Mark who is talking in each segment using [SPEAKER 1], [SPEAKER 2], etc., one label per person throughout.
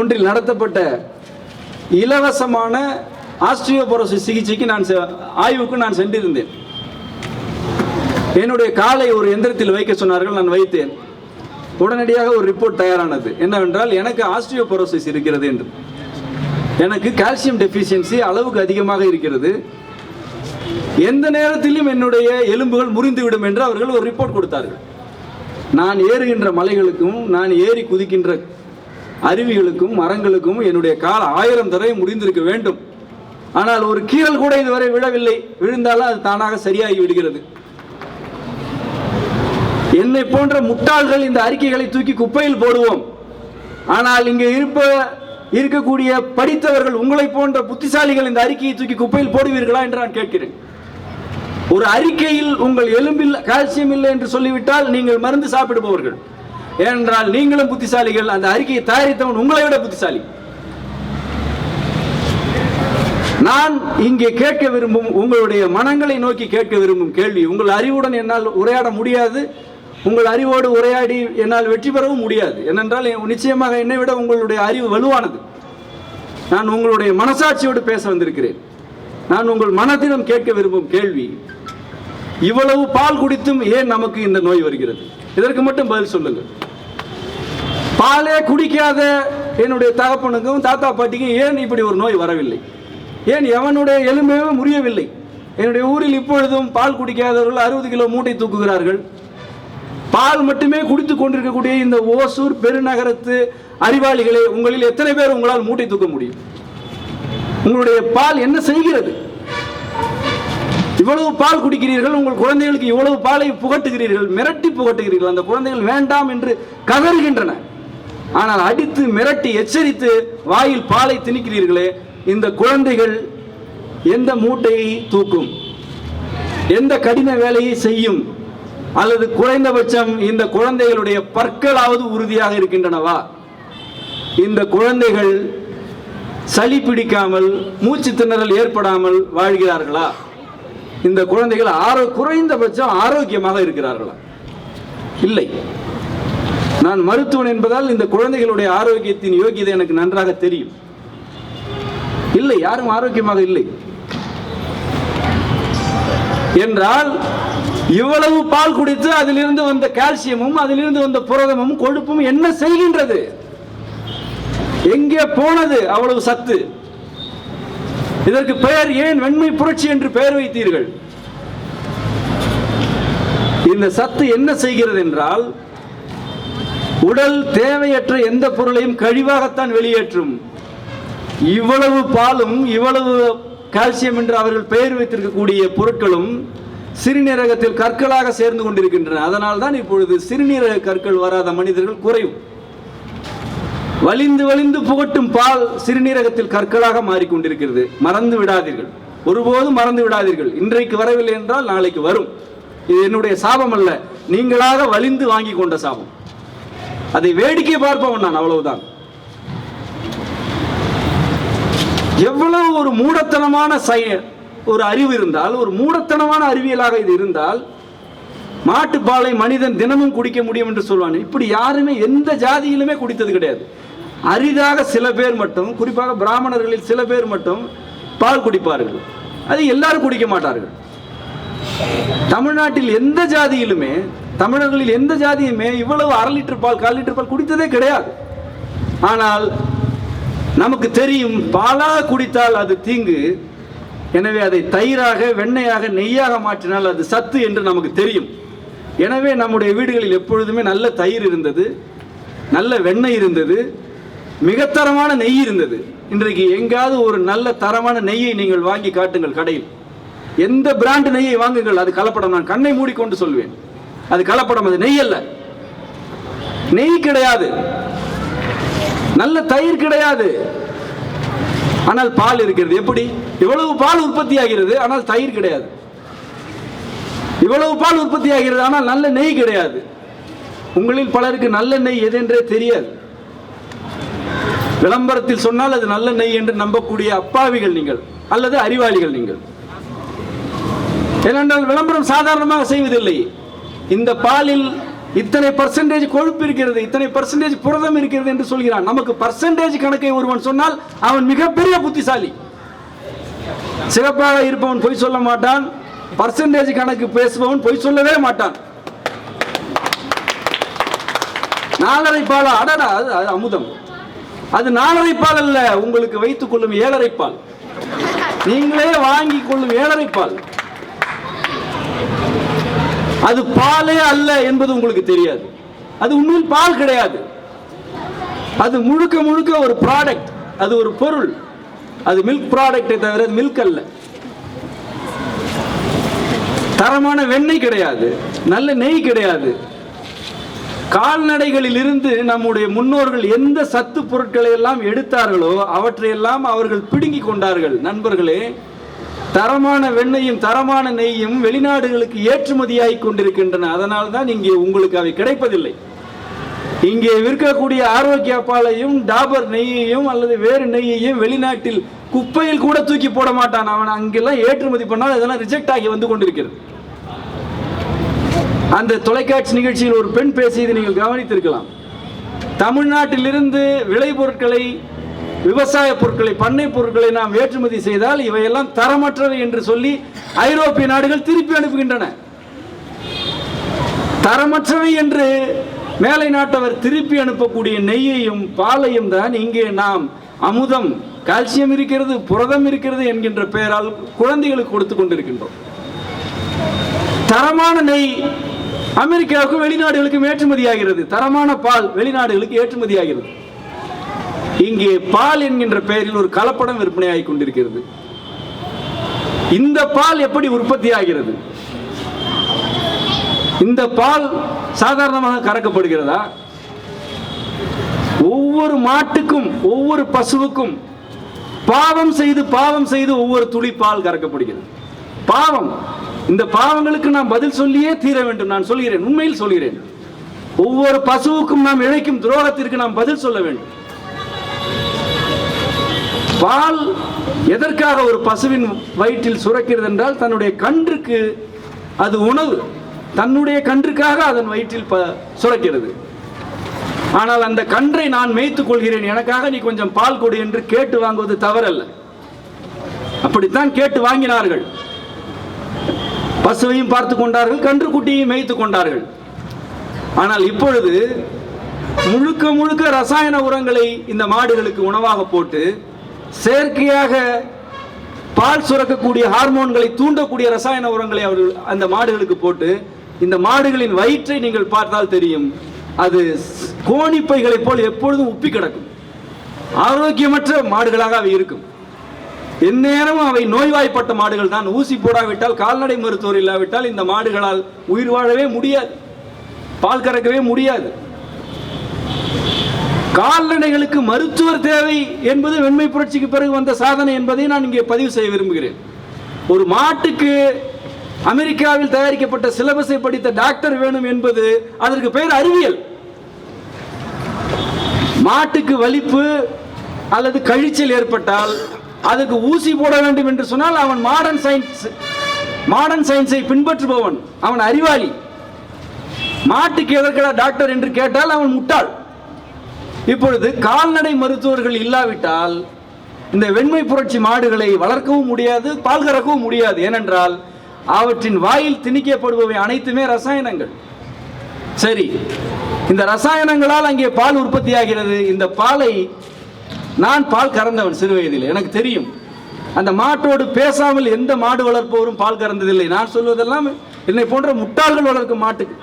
[SPEAKER 1] ஒன்றில் நடத்தப்பட்ட இலவசமான ஆஸ்ட்ரியோபோரோசிஸ் சிகிச்சைக்கு நான் செ- ஆய்வுக்கு நான் சென்றிருந்தேன். என்னுடைய காலை ஒரு எந்திரத்தில் வைக்க சொன்னார்கள் நான் வைத்தேன். உடனடியாக ஒரு ரிப்போர்ட் தயாரானது. என்னவென்றால் எனக்கு ஆஸ்ட்ரியோபரோசிஸ் இருக்கிறது என்று. எனக்கு கால்சியம் டெஃபிஷியன்சி அளவுக்கு அதிகமாக இருக்கிறது. எந்த நேரத்திலும் என்னுடைய எலும்புகள் முறிந்துவிடும் என்று அவர்கள் ஒரு ரிப்போர்ட் கொடுத்தார்கள். நான் ஏறுகின்ற மலைகளுக்கும் நான் ஏறி குதிக்கின்ற அருவிகளுக்கும் மரங்களுக்கும் என்னுடைய கால் ஆயிரம் தடவை முடிந்திருக்க வேண்டும். ஆனால் ஒரு கீறல் கூட இதுவரை விழவில்லை. விழுந்தாலும் அது தானாக சரியாகி விடுகிறது. என்னை போன்ற முட்டாள்கள் இந்த அறிக்கைகளை தூக்கி குப்பையில் போடுவோம். ஆனால் இங்கே இருப்ப இருக்கக்கூடிய படித்தவர்கள் உங்களை போன்ற புத்திசாலிகள் இந்த அறிக்கையை தூக்கி குப்பையில் போடுவீர்களா என்று நான் கேட்கிறேன். ஒரு அறிக்கையில் உங்கள் எலும்பில் கால்சியம் இல்லை என்று சொல்லிவிட்டால் நீங்கள் மருந்து சாப்பிடுபவர்கள். ஏனென்றால் நீங்களும் புத்திசாலிகள் அந்த அறிக்கையை தயாரித்தவன் உங்களை விட புத்திசாலி. நான் இங்கே கேட்க விரும்பும் உங்களுடைய மனங்களை நோக்கி கேட்க விரும்பும் கேள்வி உங்கள் அறிவுடன் என்னால் உரையாட முடியாது உங்கள் அறிவோடு உரையாடி என்னால் வெற்றி பெறவும் முடியாது. ஏனென்றால் நிச்சயமாக என்னை விட உங்களுடைய அறிவு வலுவானது. நான் உங்களுடைய மனசாட்சியோடு பேச வந்திருக்கிறேன். நான் உங்கள் மனத்திடம் கேட்க விரும்பும் கேள்வி இவ்வளவு பால் குடித்தும் ஏன் நமக்கு இந்த நோய் வருகிறது? இதற்கு மட்டும் பதில் சொல்லுங்கள். பாலே குடிக்காத என்னுடைய தகப்பனுக்கும் தாத்தா பாட்டிக்கும் ஏன் இப்படி ஒரு நோய் வரவில்லை? ஏன் எவனுடைய எலும்பையும் முறியவில்லை? என்னுடைய ஊரில் இப்பொழுதும் பால் குடிக்காதவர்கள் அறுபது கிலோ மூட்டை தூக்குகிறார்கள். பால் மட்டுமே குடித்துக் கொண்டிருக்கக்கூடிய இந்த ஓசூர் பெருநகரத்து அறிவாளிகளை உங்களில் எத்தனை பேர் உங்களால் மூட்டை தூக்க முடியும்? உங்களுடைய பால் என்ன செய்கிறது? இவ்வளவு பால் குடிக்கிறீர்கள் உங்கள் குழந்தைகளுக்கு இவ்வளவு பாலை புகட்டுகிறீர்கள் மிரட்டி புகட்டுகிறீர்கள் அந்த குழந்தைகள் வேண்டாம் என்று கதறுகின்றன. ஆனால் அடித்து மிரட்டி எச்சரித்து வாயில் பாலை திணிக்கிறீர்களே இந்த குழந்தைகள் எந்த மூட்டையை தூக்கும்? எந்த கடின வேலையை செய்யும்? அல்லது குறைந்தபட்சம் இந்த குழந்தைகளுடைய பற்களாவது உறுதியாக இருக்கின்றனவா? இந்த குழந்தைகள் சளி பிடிக்காமல் மூச்சு திணறல் ஏற்படாமல் வாழ்கிறார்களா? இந்த குழந்தைகள் ஆரோ குறைந்தபட்சம் ஆரோக்கியமாக இருக்கிறார்களா? இல்லை. நான் மருத்துவன் என்பதால் இந்த குழந்தைகளுடைய ஆரோக்கியத்தின் யோகியதை எனக்கு நன்றாக தெரியும். இல்லை யாரும் ஆரோக்கியமாக இல்லை. என்றால் இவ்வளவு பால் குடித்து அதிலிருந்து வந்த கால்சியமும் அதிலிருந்து வந்த புரதமும் கொழுப்பும் என்ன செய்கின்றது? எங்கே போனது அவ்வளவு சத்து? இதற்கு பெயர் ஏன் வெண்மை புரட்சி என்று பெயர் வைத்தீர்கள்? இந்த சத்து என்ன செய்கிறது என்றால் உடல் தேவையற்ற எந்த பொருளையும் கழிவாகத்தான் வெளியேற்றும். இவ்வளவு பாலும் இவ்வளவு கால்சியம் என்று அவர்கள் பெயர் வைத்திருக்கக்கூடிய பொருட்களும் சிறுநீரகத்தில் கற்களாக சேர்ந்து கொண்டிருக்கின்றன. அதனால் தான் இப்பொழுது சிறுநீரக கற்கள் வராத மனிதர்கள் குறையும். வலிந்து வலிந்து புகட்டும் பால் சிறுநீரகத்தில் கற்களாக மாறிக்கொண்டிருக்கிறது. மறந்து விடாதீர்கள். ஒருபோதும் மறந்து விடாதீர்கள். இன்றைக்கு வரவில்லை என்றால் நாளைக்கு வரும். இது என்னுடைய சாபம் அல்ல. நீங்களாக வலிந்து வாங்கி கொண்ட சாபம். அதை வேடிக்கை பார்ப்பவன் நான் அவ்வளவுதான். எவ்வளவு ஒரு மூடத்தனமான சய ஒரு அறிவு இருந்தால் ஒரு மூடத்தனமான அறிவியலாக இது இருந்தால் மாட்டுப்பாலை மனிதன் தினமும் குடிக்க முடியும் என்று சொல்வான். இப்படி யாருமே எந்த ஜாதியிலுமே குடித்தது கிடையாது. அரிதாக சில பேர் மட்டும் குறிப்பாக பிராமணர்களில் சில பேர் மட்டும் பால் குடிப்பார்கள். அது எல்லாரும் குடிக்க மாட்டார்கள். தமிழ்நாட்டில் எந்த ஜாதியிலுமே தமிழர்களில் எந்த ஜாதியுமே இவ்வளவு அரை லிட்டர் பால் கால் லிட்டர் பால் குடித்ததே கிடையாது. ஆனால் நமக்கு தெரியும் பாலாக குடித்தால் அது தீங்கு. எனவே அதை தயிராக வெண்ணெயாக நெய்யாக மாற்றினால் அது சத்து என்று நமக்கு தெரியும். எனவே நம்முடைய வீடுகளில் எப்பொழுதுமே நல்ல தயிர் இருந்தது நல்ல வெண்ணெய் இருந்தது மிகத்தரமான நெய் இருந்தது. இன்றைக்கு எங்காவது ஒரு நல்ல தரமான நெய்யை நீங்கள் வாங்கி காட்டுங்கள் கடையில். எந்த பிராண்ட் நெய்யை வாங்குங்கள் அது கலப்படம். நான் கண்ணை மூடிக்கொண்டு சொல்வேன். அது கலப்படம் அது நெய் அல்ல. நெய் கிடையாது. நல்ல தயிர் கிடையாது. ஆனால் பால் இருக்கிறது. எப்படி? இவ்வளவு பால் உற்பத்தி ஆகிறது ஆனால் தயிர் கிடையாது. இவ்வளவு பால் உற்பத்தி ஆகிறது ஆனால் நல்ல நெய் கிடையாது. உங்களில் பலருக்கு நல்ல நெய் எதென்றே தெரியாது. விளம்பரத்தில் சொன்னால் அது நல்ல நெய் என்று நம்பக்கூடிய அப்பாவிகள் நீங்கள் அல்லது அறிவாளிகள் நீங்கள். ஏனென்றால் விளம்பரம் சாதாரணமாக செய்வதில்லை. இந்த பாலில் இத்தனை பர்சன்டேஜ் கொழுப்பு இருக்கிறது இத்தனை பர்சன்டேஜ் புரதம் இருக்கிறது என்று சொல்கிறான். நமக்கு பர்சன்டேஜ் கணக்கை ஒருவன் சொன்னால் அவன் மிகப்பெரிய புத்திசாலி. சிறப்பாக இருப்பவன் பொய் சொல்ல மாட்டான். பர்சன்டேஜ் கணக்கு பேசுபவன் பொய் சொல்லவே மாட்டான். நாலரை பால் அடடா அது அமுதம். அது நாலரை பால் அல்ல உங்களுக்கு வைத்துக் கொள்ளும் ஏழரை பால். நீங்களே வாங்கி கொள்ளும் ஏழரை பால். அது பாலே அல்ல என்பது உங்களுக்கு தெரியாது. அது உண்மையில் பால் கிடையாது. அது முழுக்க முழுக்க ஒரு ப்ராடக்ட் அது ஒரு பொருள். அது மில்க் ப்ராடக்டை தவிர மில்க் அல்ல. தரமான வெண்ணெய் கிடையாது நல்ல நெய் கிடையாது. கால்நடைகளில் இருந்து நம்முடைய முன்னோர்கள் எந்த சத்து பொருட்களை எல்லாம் எடுத்தார்களோ அவற்றையெல்லாம் அவர்கள் பிடுங்கி கொண்டார்கள். நண்பர்களே தரமான வெண்ணையும் தரமான நெய்யும் வெளிநாடுகளுக்கு ஏற்றுமதியாகி கொண்டிருக்கின்றன. அதனால் தான் இங்கே உங்களுக்கு அவை கிடைப்பதில்லை. இங்கே விற்கக்கூடிய ஆரோக்கிய பாலையும் டாபர் நெய்யையும் அல்லது வேறு நெய்யையும் வெளிநாட்டில் குப்பையில் கூட தூக்கி போட மாட்டான். அவன் அங்கெல்லாம் ஏற்றுமதி பண்ணால் இதெல்லாம் ரிஜெக்ட் ஆகி வந்து கொண்டிருக்கிறது. அந்த தொலைக்காட்சி நிகழ்ச்சியில் ஒரு பெண் பேசியதை நீங்கள் கவனித்திருக்கலாம். தமிழ்நாட்டிலிருந்து விளைபொருட்களை விவசாய பொருட்களை பண்ணை பொருட்களை நாம் ஏற்றுமதி செய்தால் இவையெல்லாம் தரமற்றவை என்று சொல்லி ஐரோப்பிய நாடுகள் திருப்பி அனுப்புகின்றன. தரமற்றவை என்று மேலை நாட்டவர் திருப்பி அனுப்பக்கூடிய நெய்யையும் பாலையும் தான் இங்கே நாம் அமுதம் கால்சியம் இருக்கிறது புரதம் இருக்கிறது என்கின்ற பெயரால் குழந்தைகளுக்கு கொடுத்து கொண்டிருக்கின்றோம். தரமான நெய் அமெரிக்காவுக்கும் வெளிநாடுகளுக்கும் ஏற்றுமதி ஆகிறது தரமான பால் வெளிநாடுகளுக்கு ஏற்றுமதி ஆகிறது இங்கே பால் என்கின்ற பெயரில் ஒரு கலப்படம் விற்பனையாகி கொண்டிருக்கிறது. இந்த பால் எப்படி உற்பத்தி ஆகிறது இந்த பால் சாதாரணமாக கறக்கப்படுகிறதா? ஒவ்வொரு மாட்டுக்கும் ஒவ்வொரு பசுவுக்கும் பாவம் செய்து பாவம் செய்து ஒவ்வொரு துளி பால் கறக்கப்படுகிறது. பாவம். இந்த பாவங்களுக்கு நாம் பதில் சொல்லியே தீர வேண்டும். நான் சொல்கிறேன் உண்மையில் சொல்கிறேன். ஒவ்வொரு பசுவுக்கும் நாம் இழைக்கும் துரோகத்திற்கு நாம் பதில் சொல்ல வேண்டும். பால் எதற்காக ஒரு பசுவின் வயிற்றில் சுரக்கிறது என்றால் தன்னுடைய கன்றுக்கு அது உணவு. தன்னுடைய கன்றுக்காக அதன் வயிற்றில் ப சுரக்கிறது. ஆனால் அந்த கன்றை நான் மேய்த்துக் கொள்கிறேன். எனக்காக நீ கொஞ்சம் பால் கொடு என்று கேட்டு வாங்குவது தவறல்ல. அப்படித்தான் கேட்டு வாங்கினார்கள். பசுவையும் பார்த்து கொண்டார்கள் கன்றுக்குட்டியையும் மேய்த்து கொண்டார்கள். ஆனால் இப்பொழுது முழுக்க முழுக்க ரசாயன உரங்களை இந்த மாடுகளுக்கு உணவாக போட்டு செயற்கையாக பால் சுரக்கக்கூடிய ஹார்மோன்களை தூண்டக்கூடிய ரசாயன உரங்களை அவர்கள் அந்த மாடுகளுக்கு போட்டு இந்த மாடுகளின் வயிற்றை நீங்கள் பார்த்தால் தெரியும் அது கோணிப்பைகளைப் போல் எப்பொழுதும் உப்பி கிடக்கும். ஆரோக்கியமற்ற மாடுகளாக அவை இருக்கும். எந்நேரமும் அவை நோய்வாய்ப்பட்ட மாடுகள் தான். ஊசி போடாவிட்டால் கால்நடை மருத்துவர் இல்லாவிட்டால் இந்த மாடுகளால் உயிர் வாழவே முடியாது. பால் கறக்கவே முடியாது. கால்நடைகளுக்கு மருத்துவர் தேவை என்பது வெண்மை புரட்சிக்கு பிறகு வந்த சாதனை என்பதை நான் இங்கே பதிவு செய்ய விரும்புகிறேன். ஒரு மாட்டுக்கு அமெரிக்காவில் தயாரிக்கப்பட்ட சிலபஸை படித்த டாக்டர் வேணும் என்பது அதற்கு பெயர் அறிவியல். மாட்டுக்கு வலிப்பு அல்லது கழிச்சல் ஏற்பட்டால் அதுக்கு ஊசி போட வேண்டும் என்று சொன்னால் அவன் மாடர்ன் சயின்ஸ் மாடர்ன் சயின்ஸை பின்பற்றுபவன் அவன் அறிவாளி. மாட்டுக்கு எதற்கடா டாக்டர் என்று கேட்டால் அவன் முட்டாள். இப்பொழுது கால்நடை மருத்துவர்கள் இல்லாவிட்டால் இந்த வெண்மை புரட்சி மாடுகளை வளர்க்கவும் முடியாது பால் கறக்கவும் முடியாது. ஏனென்றால் அவற்றின் வாயில் திணிக்கப்படுபவை அனைத்துமே ரசாயனங்கள். சரி இந்த ரசாயனங்களால் அங்கே பால் உற்பத்தி ஆகிறது இந்த பாலை நான் பால் கறந்தவன் சிறு வயதில். எனக்கு தெரியும். அந்த மாட்டோடு பேசாமல் எந்த மாடு வளர்ப்பவரும் பால் கறந்ததில்லை. நான் சொல்வதெல்லாம் என்னை போன்ற முட்டாள்கள் வளர்க்கும் மாட்டுக்கு.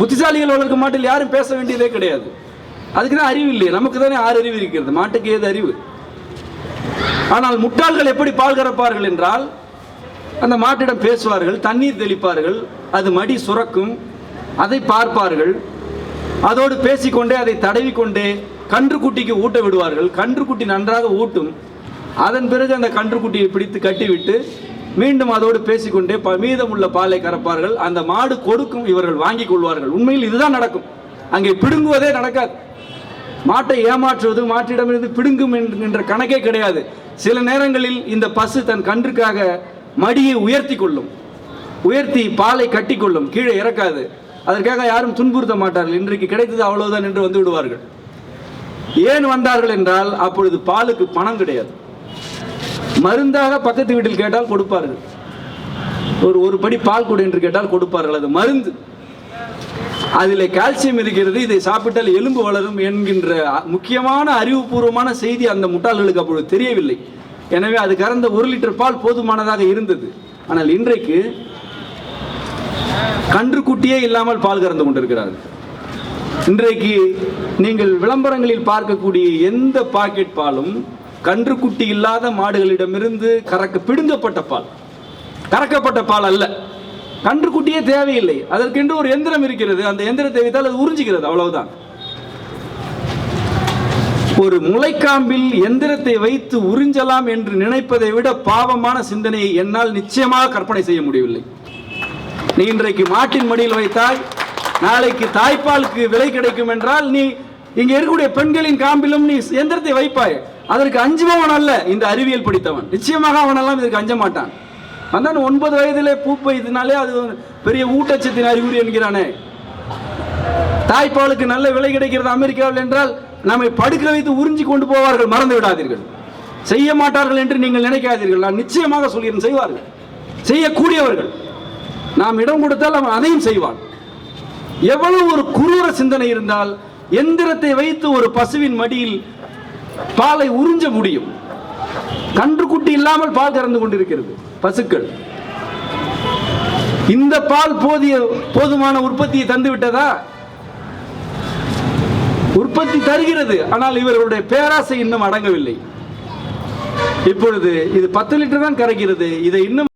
[SPEAKER 1] புத்திசாலிகள் வளர்க்கும் மாட்டில் யாரும் பேச வேண்டியதே கிடையாது. அதுக்கு தான் அறிவு இல்லையே. நமக்கு தானே ஆறு அறிவு இருக்கிறது. மாட்டுக்கு ஏது அறிவு? ஆனால் முட்டாள்கள் எப்படி பால் கறப்பார்கள் என்றால் அந்த மாட்டிடம் பேசுவார்கள் தண்ணீர் தெளிப்பார்கள் அது மடி சுரக்கும் அதை பார்ப்பார்கள் அதோடு பேசிக்கொண்டே அதை தடவிக்கொண்டே கன்றுக்குட்டிக்கு ஊட்ட விடுவார்கள். கன்றுக்குட்டி நன்றாக ஊட்டும். அதன் பிறகு அந்த கன்றுக்குட்டியை பிடித்து கட்டிவிட்டு மீண்டும் அதோடு பேசிக்கொண்டே ப- மீதமுள்ள பாலை கறப்பார்கள். அந்த மாடு கொடுக்கும் இவர்கள் வாங்கிக் கொள்வார்கள். உண்மையில் இதுதான் நடக்கும். அங்கே பிடுங்குவதே நடக்காது. மாட்டை ஏமாற்றுவது மாட்டிடமிருந்து பிடுங்கும் என்கின்ற கணக்கே கிடையாது. சில நேரங்களில் இந்த பசு தன் கன்றுக்காக மடியை உயர்த்தி கொள்ளும் உயர்த்தி பாலை கட்டிக்கொள்ளும். கீழே இறக்காது. அதற்காக யாரும் துன்புறுத்த மாட்டார்கள். இன்றைக்கு கிடைத்தது அவ்வளவுதான் என்று வந்து விடுவார்கள். ஏன் வந்தார்கள் என்றால் அப்பொழுது பாலுக்கு பணம் கிடையாது. மருந்தாக பக்கத்து வீட்டில் கேட்டால் கொடுப்பார்கள். ஒரு ஒரு படி பால் கொடு என்று கேட்டால் கொடுப்பார்கள். அது மருந்து. அதில் கால்சியம் இருக்கிறது இதை சாப்பிட்டால் எலும்பு வளரும் என்கின்ற முக்கியமான அறிவுபூர்வமான செய்தி அந்த முட்டாள்களுக்கு அப்பொழுது தெரியவில்லை. எனவே அது கறந்த ஒரு லிட்டர் பால் போதுமானதாக இருந்தது. ஆனால் இன்றைக்கு கன்றுக்குட்டியே இல்லாமல் பால் கறந்து கொண்டிருக்கிறார்கள். இன்றைக்கு நீங்கள் விளம்பரங்களில் பார்க்கக்கூடிய எந்த பாக்கெட் பாலும் கன்றுக்குட்டி இல்லாத மாடுகளிடமிருந்து கறக்க பிடுங்கப்பட்ட பால். கறக்கப்பட்ட பால் அல்ல. கன்றுக்குட்டியே தேவையில்லை. அதற்கென்று ஒரு எந்திரம் இருக்கிறது. அந்த எந்திரத்தை வைத்தால் அது உறிஞ்சிக்கிறது அவ்வளவுதான். ஒரு முளைக்காம்பில் எந்திரத்தை வைத்து உறிஞ்சலாம் என்று நினைப்பதை விட பாவமான சிந்தனையை என்னால் நிச்சயமாக கற்பனை செய்ய முடியவில்லை. நீ இன்றைக்கு மாட்டின் மடியில் வைத்தாய் நாளைக்கு தாய்ப்பாலுக்கு விலை கிடைக்கும் என்றால் நீ இங்க இருக்கக்கூடிய பெண்களின் காம்பிலும் நீ எந்திரத்தை வைப்பாய். அதற்கு அஞ்சுபவன் அல்ல. இந்த அறிவியல் படித்தவன். நிச்சயமாக அவனெல்லாம் இதற்கு அஞ்ச மாட்டான். அதான் ஒன்பது வயதிலே பூப்பை இதனாலே அது ஒரு பெரிய ஊட்டச்சத்தின் அறிகுறி என்கிறானே. தாய்ப்பாலுக்கு நல்ல விலை கிடைக்கிறது அமெரிக்காவில் என்றால் நம்மை படுக்க வைத்து உறிஞ்சி கொண்டு போவார்கள் மறந்து விடாதீர்கள். செய்ய மாட்டார்கள் என்று நீங்கள் நினைக்காதீர்கள். நான் நிச்சயமாக சொல்கிறேன் செய்வார்கள். செய்யக்கூடியவர்கள். நாம் இடம் கொடுத்தால் அவன் அதையும் செய்வான். எவ்வளவு ஒரு குரூர சிந்தனை இருந்தால் எந்திரத்தை வைத்து ஒரு பசுவின் மடியில் பாலை உறிஞ்ச முடியும். கன்றுக்குட்டி இல்லாமல் பால் கறந்து கொண்டிருக்கிறது. பசுக்கள். இந்த பால் போதிய போதுமான உற்பத்தியை தந்து விட்டதா? உற்பத்தி தருகிறது ஆனால் இவர்களுடைய பேராசை இன்னும் அடங்கவில்லை. இப்பொழுது இது பத்து லிட்டர் தான் கரைக்கிறது இதை இன்னும்